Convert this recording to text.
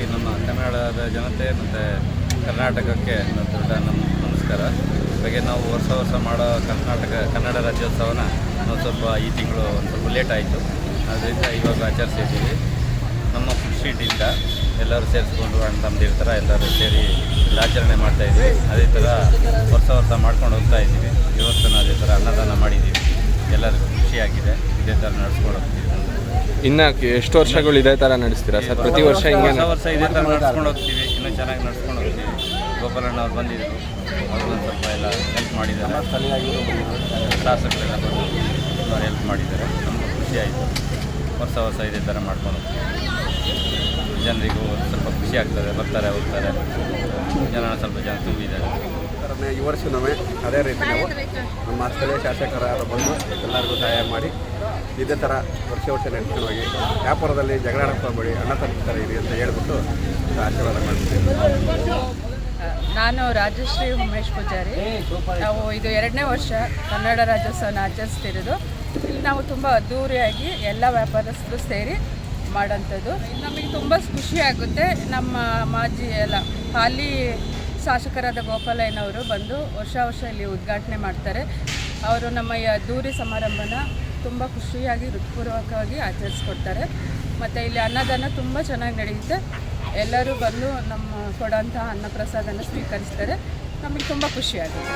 ಕನ್ನಡದ ಜನತೆ ಮತ್ತು ಕರ್ನಾಟಕಕ್ಕೆ ದೊಡ್ಡ ನಮ್ಮ ನಮಸ್ಕಾರ. ಹಾಗೆ ನಾವು ವರ್ಷ ವರ್ಷ ಮಾಡೋ ಕರ್ನಾಟಕ, ಕನ್ನಡ ರಾಜ್ಯೋತ್ಸವನ ನಾವು ಸ್ವಲ್ಪ ಈ ತಿಂಗಳು ಒಂದು ಸ್ವಲ್ಪ ಲೇಟ್ ಆಯಿತು. ಅದರಿಂದ ಇವಾಗ ಆಚರಿಸಿದ್ದೀವಿ. ನಮ್ಮ ಖುಷಿಯಿಂದ ಎಲ್ಲರೂ ಸೇರಿಸ್ಕೊಂಡು ಅಣ್ಣ ತಮ್ಮದಿರ ಥರ ಎಲ್ಲರೂ ಸೇರಿ ಆಚರಣೆ ಮಾಡ್ತಾಯಿದ್ದೀವಿ ಅದೇ ಥರ ವರ್ಷ ವರ್ಷ ಮಾಡ್ಕೊಂಡು ಹೋಗ್ತಾ ಇದ್ದೀವಿ. ಇವತ್ತು ಅದೇ ಥರ ಅನ್ನದಾನ ಮಾಡಿದ್ದೀವಿ. ಎಲ್ಲರಿಗೂ ಖುಷಿಯಾಗಿದೆ. ಇದೇ ಥರ ನಡೆಸ್ಕೊಂಡು ಹೋಗ್ತೀವಿ. ಇನ್ನ ಎಷ್ಟು ವರ್ಷಗಳು ಇದೇ ತರ ನಡೆಸ್ತೀರಾ ಸರ್? ಪ್ರತಿ ವರ್ಷ ಹಿಂಗೆ ವರ್ಷ ವರ್ಷ ಇದೇ ಥರ ನಡ್ಸ್ಕೊಂಡು ಹೋಗ್ತೀವಿ. ಇನ್ನೂ ಚೆನ್ನಾಗಿ ನಡ್ಸ್ಕೊಂಡು ಹೋಗ್ತೀವಿ. ಗೋಪಾಲಣ್ಣ ಅವ್ರು ಬಂದಿದ್ದರು ಅವರು ಸ್ವಲ್ಪ ಎಲ್ಲ ಹೆಲ್ಪ್ ಮಾಡಿದ್ದಾರೆ. ಶಾಸಕರೆಲ್ಲ ಬಂದು ಅವ್ರು ಹೆಲ್ಪ್ ಮಾಡಿದ್ದಾರೆ. ನಮಗೂ ಖುಷಿ ಆಯಿತು. ಹೊಸ ವರ್ಷ ಇದೇ ಥರ ಮಾಡ್ಕೊಂಡು ಹೋಗ್ತೀವಿ. ಜನರಿಗೂ ಸ್ವಲ್ಪ ಖುಷಿ ಆಗ್ತದೆ. ಬರ್ತಾರೆ ಹೋಗ್ತಾರೆ. ಜನ ಸ್ವಲ್ಪ ಜನ ತುಂಬಿದ್ದಾರೆ. ಥರನೇ ಈ ವರ್ಷನೂ ಅದೇ ರೀತಿ ನಾವು ನಮ್ಮ ಸ್ಥಳೀಯ ಶಾಸಕರಾದ ಬಂದು ಎಲ್ಲರಿಗೂ ಸಹಾಯ ಮಾಡಿ ಇದೇ ಥರ ವರ್ಷ ವರ್ಷ ನಡೆಸ್ಕೊಂಡು ಹೋಗಿ ವ್ಯಾಪಾರದಲ್ಲಿ ಜಗಳ ಆಡ್ಕೊಬೇಡಿ ಅಣ್ಣ ತಮ್ಮ ಥರ ಇರಿ ಅಂತ ಹೇಳ್ಬಿಟ್ಟು ಆಶೀರ್ವಾದ ಮಾಡ್ತೀವಿ. ನಾನು ರಾಜಶ್ರೀ ಉಮೇಶ್ ಪೂಜಾರಿ. ನಾವು ಇದು ಎರಡನೇ ವರ್ಷ ಕನ್ನಡ ರಾಜ್ಯೋತ್ಸವನ ಆಚರಿಸ್ತಿರೋದು. ಇಲ್ಲಿ ನಾವು ತುಂಬ ಅದ್ಧೂರಿಯಾಗಿ ಎಲ್ಲ ವ್ಯಾಪಾರಸ್ಥರು ಸೇರಿ ಮಾಡೋಂಥದ್ದು ನಮಗೆ ತುಂಬ ಖುಷಿ ಆಗುತ್ತೆ. ನಮ್ಮ ಮಾಜಿ ಎಲ್ಲ ಹಾಲಿ ಶಾಸಕರಾದ ಗೋಪಾಲಯ್ಯನವರು ಬಂದು ವರ್ಷ ವರ್ಷ ಇಲ್ಲಿ ಉದ್ಘಾಟನೆ ಮಾಡ್ತಾರೆ. ಅವರು ನಮ್ಮ ಅದ್ಧೂರಿ ಸಮಾರಂಭನ ತುಂಬ ಖುಷಿಯಾಗಿ, ಹೃತ್ಪೂರ್ವಕವಾಗಿ ಆಚರಿಸ್ಕೊಡ್ತಾರೆ. ಮತ್ತು ಇಲ್ಲಿ ಅನ್ನದಾನ ತುಂಬ ಚೆನ್ನಾಗಿ ನಡೆಯುತ್ತೆ. ಎಲ್ಲರೂ ಬಂದು ನಮ್ಮ ಕೊಡೋಂಥ ಅನ್ನಪ್ರಸಾದನ ಸ್ವೀಕರಿಸ್ತಾರೆ. ನಮಗೆ ತುಂಬ ಖುಷಿಯಾಗುತ್ತೆ.